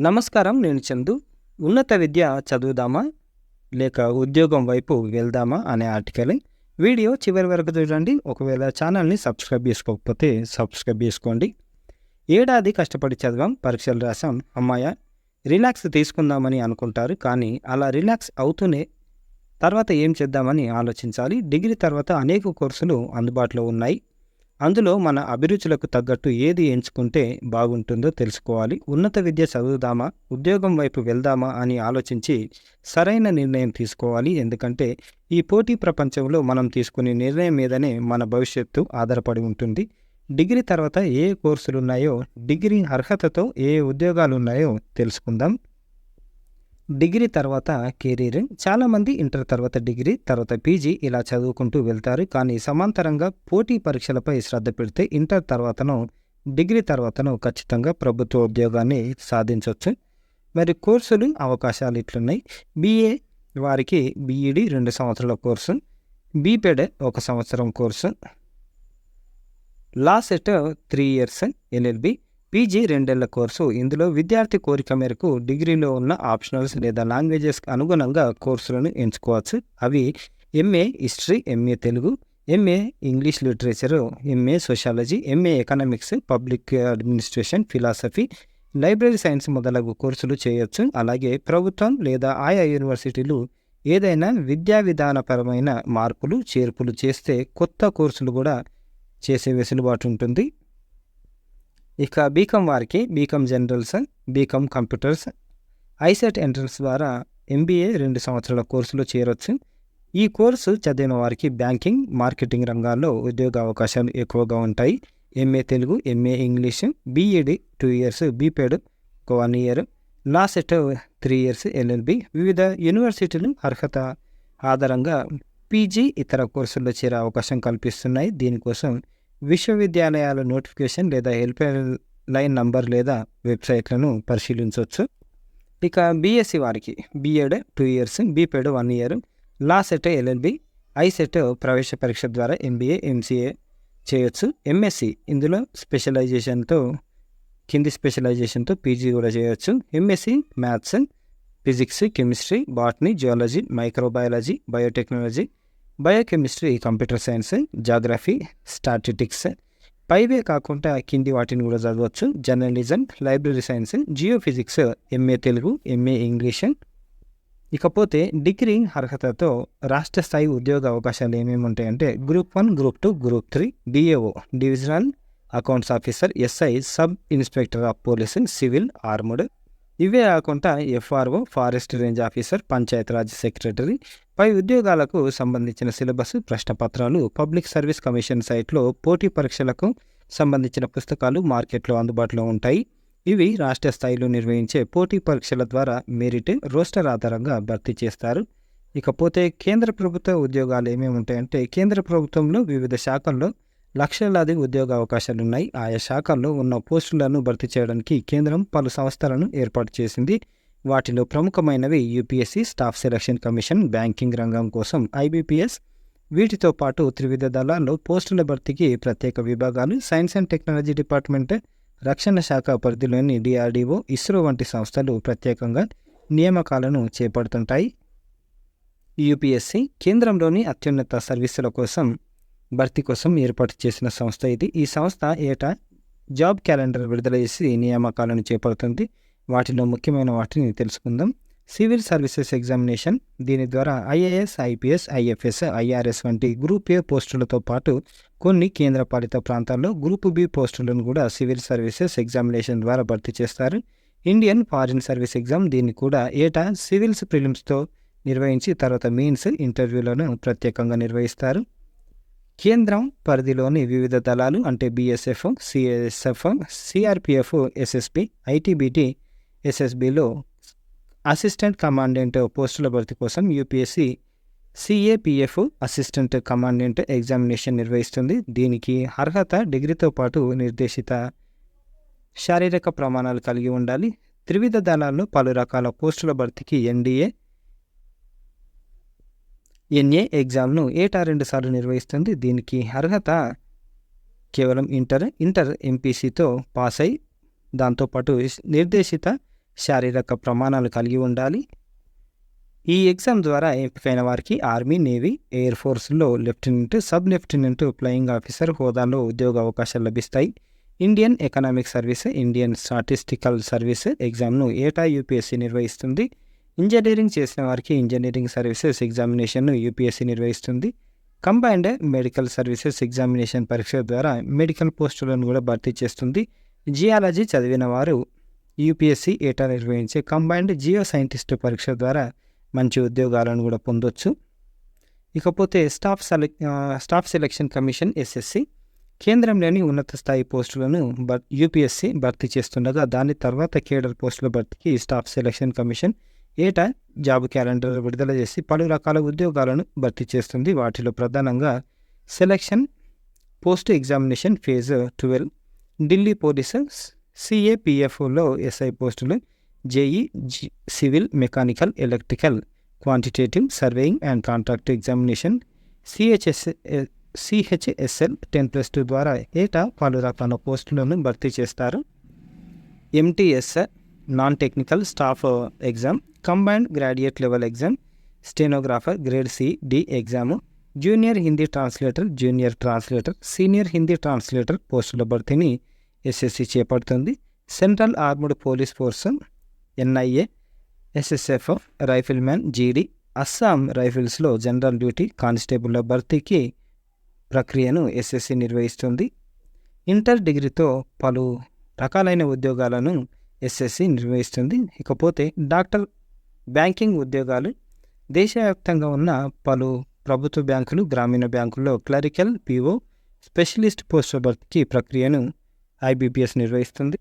నమస్కారం నేను చందు. ఉన్నత విద్య చదువుదామా? లేక ఉద్యోగం వైపు వెళ్దామా? అనే ఆర్టికల్. వీడియో చివరి వరకు చూడండి. ఒకవేళ ఛానల్ని సబ్స్క్రైబ్ చేసుకోకపోతే సబ్స్క్రైబ్ చేసుకోండి. ఏడాది కష్టపడి చదివాం పరీక్షలు రాసాం అమ్మాయ రిలాక్స్ తీసుకుందామని అనుకుంటారు కానీ అలా రిలాక్స్ అవుతూనే తర్వాత ఏం చేద్దామని ఆలోచించాలి? డిగ్రీ తర్వాత అనేక కోర్సులు అందుబాటులో ఉన్నాయి. అందులో మన అభిరుచులకు తగ్గట్టు ఏది ఎంచుకుంటే బాగుంటుందో తెలుసుకోవాలి. ఉన్నత విద్య చదువుదామా? ఉద్యోగం వైపు వెళ్దామా? అని ఆలోచించి సరైన నిర్ణయం తీసుకోవాలి. ఎందుకంటే ఈ పోటీ ప్రపంచంలో మనం తీసుకునే నిర్ణయం మీదనే మన భవిష్యత్తు ఆధారపడి ఉంటుంది. డిగ్రీ తర్వాత ఏ కోర్సులు ఉన్నాయో డిగ్రీ అర్హతతో ఏ ఉద్యోగాలు ఉన్నాయో తెలుసుకుందాం. డిగ్రీ తర్వాత కెరీర్ చాలామంది ఇంటర్ తర్వాత డిగ్రీ తర్వాత పీజీ ఇలా చదువుకుంటూ వెళ్తారు. కానీ సమాంతరంగా పోటీ పరీక్షలపై శ్రద్ధ పెడితే ఇంటర్ తర్వాతను డిగ్రీ తర్వాతను ఖచ్చితంగా ప్రభుత్వ ఉద్యోగాన్ని సాధించవచ్చు మరి కోర్సులు అవకాశాలు ఇట్లున్నాయి. బీఏ వారికి బీఈడి రెండు సంవత్సరాల కోర్సు బీపెడ్ ఒక సంవత్సరం course LAWCET three years LLB PG రెండేళ్ళ కోర్సు. ఇందులో విద్యార్థి కోరిక మేరకు డిగ్రీలో ఉన్న ఆప్షనల్స్ లేదా లాంగ్వేజెస్కి అనుగుణంగా కోర్సులను ఎంచుకోవచ్చు. అవి MA history MA Telugu MA English literature MA sociology MA economics public administration philosophy library science మొదలగు కోర్సులు చేయొచ్చు. అలాగే ప్రభుత్వం లేదా ఆయా యూనివర్సిటీలు ఏదైనా విద్యా విధానపరమైన మార్పులు చేర్పులు చేస్తే కొత్త కోర్సులు కూడా చేసే వెసులుబాటు ఉంటుంది. ఇక బీకామ్ వారికి BCom generals BCom computers ICET entrance ద్వారా ఎంబీఏ రెండు సంవత్సరాల కోర్సులో చేరొచ్చు. ఈ కోర్సు చదివిన వారికి బ్యాంకింగ్ మార్కెటింగ్ రంగాల్లో ఉద్యోగ అవకాశాలు ఎక్కువగా ఉంటాయి. MA Telugu MA English BEd two years BPEd ఒక one year LAWCET three years LLB వివిధ యూనివర్సిటీలు అర్హత ఆధారంగా పీజీ ఇతర కోర్సుల్లో చేరే అవకాశం కల్పిస్తున్నాయి. దీనికోసం విశ్వవిద్యాలయాల నోటిఫికేషన్ లేదా హెల్ప్ లైన్ నంబర్ లేదా వెబ్సైట్లను పరిశీలించవచ్చు. ఇక బీఎస్సీ వారికి BEd two years BPEd one year LAWCET LLB ICET ప్రవేశ పరీక్ష ద్వారా ఎంబీఏ ఎంసీఏ చేయొచ్చు. ఎంఎస్సి ఇందులో స్పెషలైజేషన్తో కింది స్పెషలైజేషన్తో పీజీ కూడా చేయొచ్చు. MSc maths physics chemistry botany geology microbiology biotechnology biochemistry computer science geography statistics పైవే కాకుండా కింది వాటిని కూడా చదవచ్చు. Journalism library science geophysics MA Telugu MA English. ఇకపోతే డిగ్రీ అర్హతతో రాష్ట్ర స్థాయి ఉద్యోగ అవకాశాలు ఏమేమి ఉంటాయంటే group one group two group three DAO divisional accounts officer SI sub inspector of police civil armed. ఇవే కాకుండా FRO forest range officer Panchayati Raj secretary పై ఉద్యోగాలకు సంబంధించిన సిలబస్ ప్రశ్నపత్రాలు పబ్లిక్ సర్వీస్ కమిషన్ సైట్లో పోటీ పరీక్షలకు సంబంధించిన పుస్తకాలు మార్కెట్లో అందుబాటులో ఉంటాయి. ఇవి రాష్ట్ర స్థాయిలో నిర్వహించే పోటీ పరీక్షల ద్వారా మెరిట్ రోస్టర్ ఆధారంగా భర్తీ చేస్తారు. ఇకపోతే కేంద్ర ప్రభుత్వ ఉద్యోగాలు ఏమేమి ఉంటాయంటే కేంద్ర ప్రభుత్వంలో వివిధ శాఖల్లో లక్షలాది ఉద్యోగ అవకాశాలున్నాయి. ఆయా శాఖల్లో ఉన్న పోస్టులను భర్తీ చేయడానికి కేంద్రం పలు సంస్థలను ఏర్పాటు చేసింది. వాటిలో ప్రముఖమైనవి UPSC staff selection commission banking రంగం కోసం ఐబీపీఎస్. వీటితో పాటు త్రివిధ దళాల్లో పోస్టుల భర్తీకి ప్రత్యేక విభాగాలు సైన్స్ అండ్ టెక్నాలజీ డిపార్ట్మెంట్ రక్షణ శాఖ పరిధిలోని డిఆర్డీఓ ఇస్రో వంటి సంస్థలు ప్రత్యేకంగా నియామకాలను చేపడుతుంటాయి. యూపీఎస్సీ కేంద్రంలోని అత్యున్నత సర్వీసుల కోసం భర్తీ కోసం ఏర్పాటు చేసిన సంస్థ ఇది. ఈ సంస్థ ఏటా జాబ్ క్యాలెండర్ విడుదల చేసి నియామకాలను చేపడుతుంది. వాటిలో ముఖ్యమైన వాటిని తెలుసుకుందాం. సివిల్ సర్వీసెస్ ఎగ్జామినేషన్ దీని ద్వారా ఐఏఎస్ ఐపీఎస్ ఐఎఫ్ఎస్ ఐఆర్ఎస్ వంటి గ్రూప్ ఏ పోస్టులతో పాటు కొన్ని కేంద్రపాలిత ప్రాంతాల్లో గ్రూప్ బి పోస్టులను కూడా సివిల్ సర్వీసెస్ ఎగ్జామినేషన్ ద్వారా భర్తీ చేస్తారు. ఇండియన్ ఫారిన్ సర్వీస్ ఎగ్జామ్ దీన్ని కూడా ఏటా సివిల్స్ ప్రిలిమ్స్తో నిర్వహించి తర్వాత మెయిన్స్ ఇంటర్వ్యూలను ప్రత్యేకంగా నిర్వహిస్తారు. కేంద్రం పరిధిలోని వివిధ దళాలు అంటే BSF CSF CRPF SSP ITBT ఎస్ఎస్బిలో assistant commandant పోస్టుల భర్తీ కోసం UPSC CAPF assistant commandant examination నిర్వహిస్తుంది. దీనికి అర్హత డిగ్రీతో పాటు నిర్దేశిత శారీరక ప్రమాణాలు కలిగి ఉండాలి. త్రివిధ దళాల్లో పలు రకాల పోస్టుల భర్తీకి ఎన్డీఏ ఎన్ఏ ఎగ్జామ్ను ఏటా రెండు సార్లు నిర్వహిస్తుంది? దీనికి అర్హత కేవలం ఇంటర్ ఇంటర్ ఎంపీసీతో పాస్ అయి దాంతోపాటు నిర్దేశిత శారీరక ప్రమాణాలు కలిగి ఉండాలి. ఈ ఎగ్జామ్ ద్వారా ఎంపికైన వారికి army navy air ఫోర్స్లో lieutenant sub lieutenant flying officer హోదాలో ఉద్యోగ అవకాశాలు లభిస్తాయి. Indian economic service Indian statistical service ఎగ్జామ్ను ఏటా యూపీఎస్సీ నిర్వహిస్తుంది? ఇంజనీరింగ్ చేసిన వారికి ఇంజనీరింగ్ సర్వీసెస్ ఎగ్జామినేషన్ను యూపీఎస్సీ నిర్వహిస్తుంది. కంబైన్డ్ మెడికల్ సర్వీసెస్ ఎగ్జామినేషన్ పరీక్ష ద్వారా మెడికల్ పోస్టులను కూడా భర్తీ చేస్తుంది. జియాలజీ చదివిన వారు యూపీఎస్సీ ఏటా నిర్వహించే కంబైన్డ్ జియో సైంటిస్ట్ పరీక్ష ద్వారా మంచి ఉద్యోగాలను కూడా పొందొచ్చు. ఇకపోతే staff select staff selection commission SSC కేంద్రంలోని ఉన్నత స్థాయి పోస్టులను యూపీఎస్సీ భర్తీ చేస్తుండగా దాని తర్వాత కేడర్ పోస్టుల భర్తీకి స్టాఫ్ సెలక్షన్ కమిషన్ ఏటా జాబ్ క్యాలెండర్ విడుదల చేసి పలు రకాల ఉద్యోగాలను భర్తీ చేస్తుంది. వాటిలో ప్రధానంగా selection post examination phase twelve Delhi police సిఏపిఎఫ్ఓలో SI పోస్టులు JE civil mechanical electrical quantitative surveying and contract examination CHS CHSL ten plus two ద్వారా ఏటా పలు రకాల పోస్టులను భర్తీ చేస్తారు. MTS non technical staff exam combined graduate level exam stenographer grade C D exam junior Hindi translator junior translator senior Hindi translator పోస్టుల భర్తీని SSC చేపడుతుంది. Central armed police force NIA SSF rifleman GD Assam రైఫిల్స్లో general duty కానిస్టేబుల్ల భర్తీకి ప్రక్రియను SSC నిర్వహిస్తుంది. Inter డిగ్రీతో పలు రకాలైన ఉద్యోగాలను SSC నిర్వహిస్తుంది. ఇకపోతే డాక్టర్ బ్యాంకింగ్ ఉద్యోగాలు దేశవ్యాప్తంగా ఉన్న పలు ప్రభుత్వ బ్యాంకులు గ్రామీణ బ్యాంకుల్లో క్లరికల్ పిఓ స్పెషలిస్ట్ పోస్టుల భర్తీకి ప్రక్రియను ఐబీపీఎస్ నిర్వహిస్తుంది.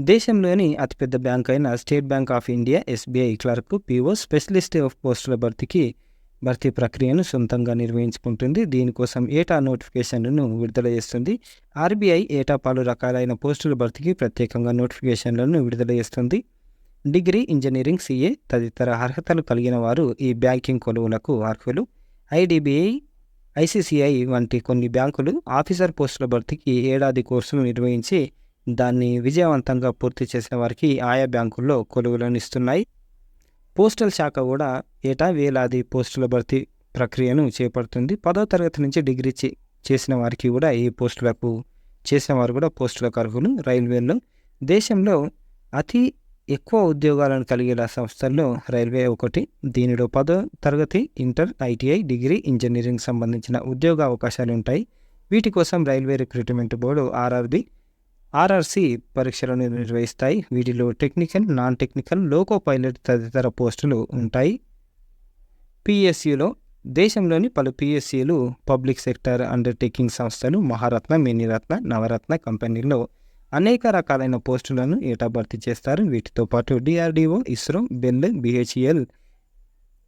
దేశంలోని అతిపెద్ద బ్యాంక్ అయిన State Bank of India SBI clerk PO specialist of పోస్టుల భర్తీకి భర్తీ ప్రక్రియను సొంతంగా నిర్వహించుకుంటుంది. దీనికోసం ఏటా నోటిఫికేషన్లను విడుదల చేస్తుంది. ఆర్బీఐ ఏటా పలు రకాలైన పోస్టుల భర్తీకి ప్రత్యేకంగా నోటిఫికేషన్లను విడుదల చేస్తుంది. డిగ్రీ ఇంజనీరింగ్ సీఏ తదితర అర్హతలు కలిగిన వారు ఈ బ్యాంకింగ్ కొలువులకు అర్హులు. ఐడిబిఐ ఐసిసిఐ వంటి కొన్ని బ్యాంకులు ఆఫీసర్ పోస్టుల భర్తీకి ఏడాది కోర్సులు నిర్వహించి దాన్ని విజయవంతంగా పూర్తి చేసిన వారికి ఆయా బ్యాంకుల్లో కొలువులను ఇస్తున్నాయి. పోస్టల్ శాఖ కూడా ఏటా వేలాది పోస్టుల భర్తీ ప్రక్రియను చేపడుతుంది. పదో తరగతి నుంచి డిగ్రీ చే- చేసిన వారికి కూడా ఈ పోస్టులకు చేసిన వారు కూడా పోస్టులకు అర్హులు రైల్వేలు. దేశంలో అతి ఎక్కువ ఉద్యోగాలను కలిగేలా సంస్థల్లో రైల్వే ఒకటి. దీనిలో పదో తరగతి ఇంటర్ ఐటీఐ డిగ్రీ ఇంజనీరింగ్ సంబంధించిన ఉద్యోగ అవకాశాలు ఉంటాయి వీటి కోసం railway recruitment board RRB RRC పరీక్షలను నిర్వహిస్తాయి. వీటిలో technical non technical loco pilot తదితర పోస్టులు ఉంటాయి. పిఎస్యులో దేశంలోని పలు పిఎస్సిలు పబ్లిక్ సెక్టర్ అండర్టేకింగ్ సంస్థలు మహారత్న మినిరత్న నవరత్న కంపెనీల్లో అనేక రకాలైన పోస్టులను ఏటా భర్తీ చేస్తారు. వీటితో పాటు DRDO ISRO BEL BHEL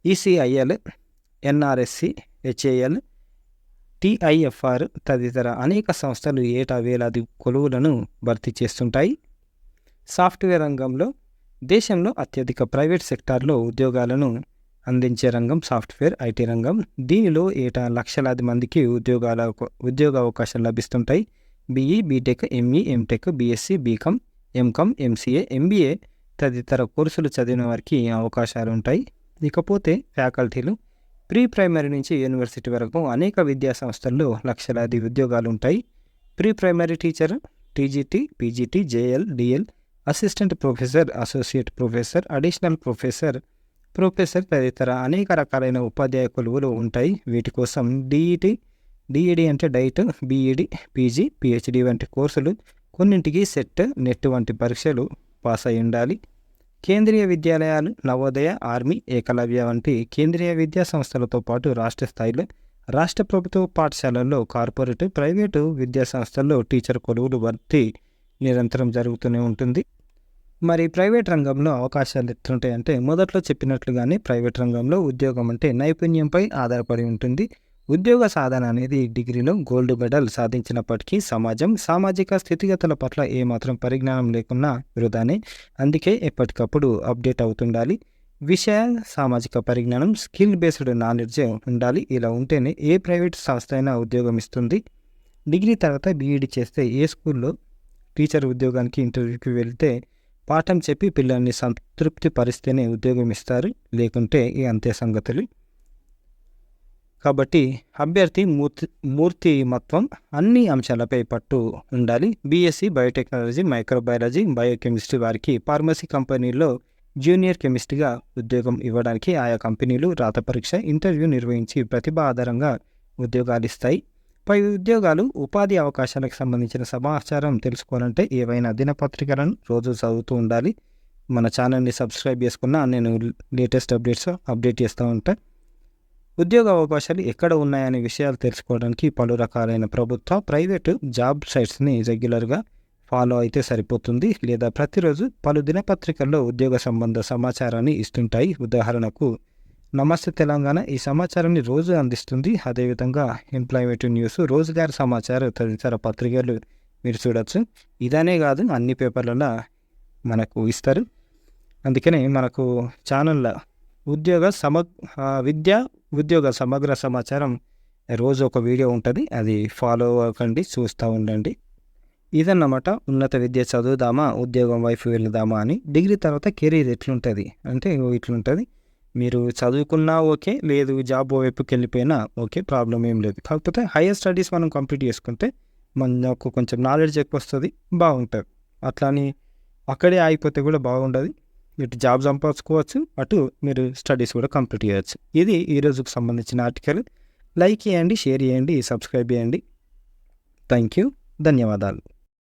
ECIL NRSC HAL TIFR తదితర అనేక సంస్థలు ఏటా వేలాది కొలువులను భర్తీ చేస్తుంటాయి. సాఫ్ట్వేర్ రంగంలో దేశంలో అత్యధిక ప్రైవేట్ సెక్టార్లో ఉద్యోగాలను అందించే రంగం సాఫ్ట్వేర్ ఐటీ రంగం. దీనిలో ఏటా లక్షలాది మందికి ఉద్యోగాల ఉద్యోగ అవకాశాలు లభిస్తుంటాయి. BE BTech ME MTech BSc BCom MCom MCA MBA తదితర కోర్సులు చదివిన వారికి అవకాశాలు ఉంటాయి ఇకపోతే ఫ్యాకల్టీలు ప్రీ ప్రైమరీ నుంచి యూనివర్సిటీ వరకు అనేక విద్యా సంస్థల్లో లక్షలాది ఉద్యోగాలు ఉంటాయి pre primary teacher TGT PGT JL DL assistant professor associate professor additional professor professor తదితర అనేక రకాలైన ఉపాధ్యాయ కొలువులు ఉంటాయి. వీటి కోసం డిఈటి డిఈడి అంటే డైట్ బీఈడి పీజీ పిహెచ్డి వంటి కోర్సులు కొన్నింటికి సెట్ నెట్ వంటి పరీక్షలు పాస్ అయి ఉండాలి కేంద్రీయ విద్యాలయాలు నవోదయ ఆర్మీ ఏకలవ్య వంటి కేంద్రీయ విద్యా సంస్థలతో పాటు రాష్ట్ర స్థాయిలో రాష్ట్ర ప్రభుత్వ పాఠశాలల్లో కార్పొరేట్ ప్రైవేటు విద్యా సంస్థల్లో టీచర్ కొలువులు భర్తీ నిరంతరం జరుగుతూనే ఉంటుంది. మరి ప్రైవేట్ రంగంలో అవకాశాలు ఎట్లుంటాయంటే మొదట్లో చెప్పినట్లుగానే ప్రైవేట్ రంగంలో ఉద్యోగం అంటే నైపుణ్యంపై ఆధారపడి ఉంటుంది. ఉద్యోగ సాధన అనేది డిగ్రీలో గోల్డ్ మెడల్ సాధించినప్పటికీ సమాజం సామాజిక స్థితిగతుల పట్ల ఏమాత్రం పరిజ్ఞానం లేకున్నా వృధానే. అందుకే ఎప్పటికప్పుడు అప్డేట్ అవుతుండాలి. విషయ సామాజిక పరిజ్ఞానం స్కిల్ బేస్డ్ నాలెడ్జ్ ఉండాలి. ఇలా ఉంటేనే ఏ ప్రైవేట్ సంస్థ అయినా ఉద్యోగం ఇస్తుంది. డిగ్రీ తర్వాత బీఈడి చేస్తే ఏ స్కూల్లో టీచర్ ఉద్యోగానికి ఇంటర్వ్యూకి వెళ్తే పాఠం చెప్పి పిల్లల్ని సంతృప్తి పరిస్తేనే ఉద్యోగం ఇస్తారు. లేకుంటే ఈ అంతే సంగతులు. కాబట్టి అభ్యర్థి మూర్తి మూర్తిమత్వం అన్ని అంశాలపై పట్టు ఉండాలి. బీఎస్సీ బయోటెక్నాలజీ మైక్రోబయాలజీ బయోకెమిస్ట్రీ వారికి ఫార్మసీ కంపెనీల్లో జూనియర్ కెమిస్ట్గా ఉద్యోగం ఇవ్వడానికి ఆయా కంపెనీలు రాత పరీక్ష ఇంటర్వ్యూ నిర్వహించి ప్రతిభ ఆధారంగా ఉద్యోగాలు ఇస్తాయి. పై ఉద్యోగాలు ఉపాధి అవకాశాలకు సంబంధించిన సమాచారం తెలుసుకోవాలంటే ఏవైనా దినపత్రికలను రోజు చదువుతూ ఉండాలి. మన ఛానల్ని సబ్స్క్రైబ్ చేసుకున్నా నేను లేటెస్ట్ అప్డేట్స్ అప్డేట్ చేస్తూ ఉంటాను ఉద్యోగ అవకాశాలు ఎక్కడ ఉన్నాయనే విషయాలు తెలుసుకోవడానికి పలు రకాలైన ప్రభుత్వ ప్రైవేటు జాబ్ సైట్స్ని రెగ్యులర్గా ఫాలో అయితే సరిపోతుంది. లేదా ప్రతిరోజు పలు దినపత్రికల్లో ఉద్యోగ సంబంధ సమాచారాన్ని ఇస్తుంటాయి. ఉదాహరణకు నమస్తే తెలంగాణ ఈ సమాచారాన్ని రోజు అందిస్తుంది. అదేవిధంగా ఎంప్లాయ్మెంట్ న్యూస్ రోజుగారి సమాచారం తదితర పత్రికలు మీరు చూడొచ్చు. ఇదనే కాదు అన్ని పేపర్లలో మనకు ఇస్తారు. అందుకనే మనకు ఛానళ్ళ ఉద్యోగ సమ విద్య ఉద్యోగ సమగ్ర సమాచారం రోజు ఒక వీడియో ఉంటుంది. అది ఫాలో అవ్వకండి చూస్తూ ఉండండి. ఇదన్నమాట ఉన్నత విద్య చదువుదామా ఉద్యోగం వైపు వెళ్దామా అని. డిగ్రీ తర్వాత కెరీర్ ఎట్లుంటుంది? అంటే ఇట్లుంటుంది. మీరు చదువుకున్నా ఓకే లేదు జాబ్ వైపుకి వెళ్ళిపోయినా ఓకే ప్రాబ్లం ఏం లేదు. కాకపోతే హైయర్ స్టడీస్ మనం కంప్లీట్ చేసుకుంటే మనకు కొంచెం నాలెడ్జ్ ఎక్కువ వస్తుంది బాగుంటుంది. అట్లా అని అక్కడే ఆగిపోతే కూడా బాగుండదు. ఇటు జాబ్ సంపాదించుకోవచ్చు అటు మీరు స్టడీస్ కూడా కంప్లీట్ చేయవచ్చు ఇది ఈ రోజుకు సంబంధించిన ఆర్టికల్. లైక్ చేయండి షేర్ చేయండి సబ్స్క్రైబ్ చేయండి. Thank you. ధన్యవాదాలు.